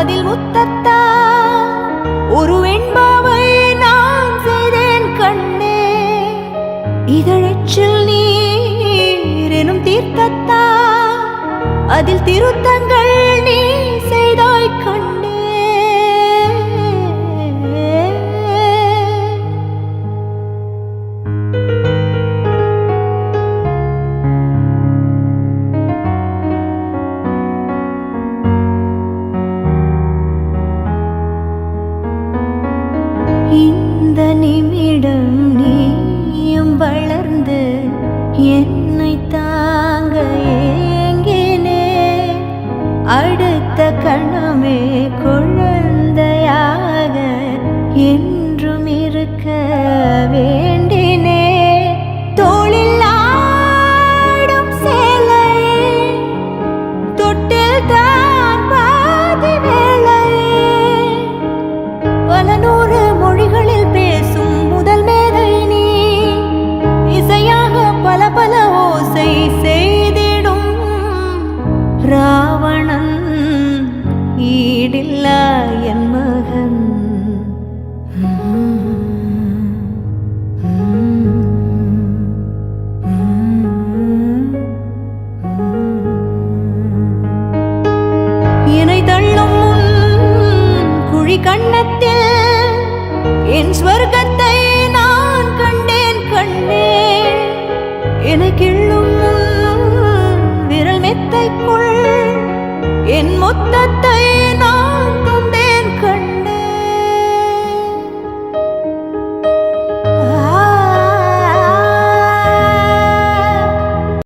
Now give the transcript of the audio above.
அதில் முத்தத்தா. ஒரு வெண்பாவை நான் செய்தேன் கண்ணே. இதழச்சில் நீர் எனும் தீர்த்தத்தா. அதில் திருத்தங்கள் அட ராவணன் ஈடில்ல என் மகன். இணை தள்ளும் குழி கண்ணத்தில் என் ஸ்வர்க்கத்தை நான் கண்டேன் கண்டேன். எனக்கிள்ளும் விரல் மெத்தைக்குள் என் முத்தத்தை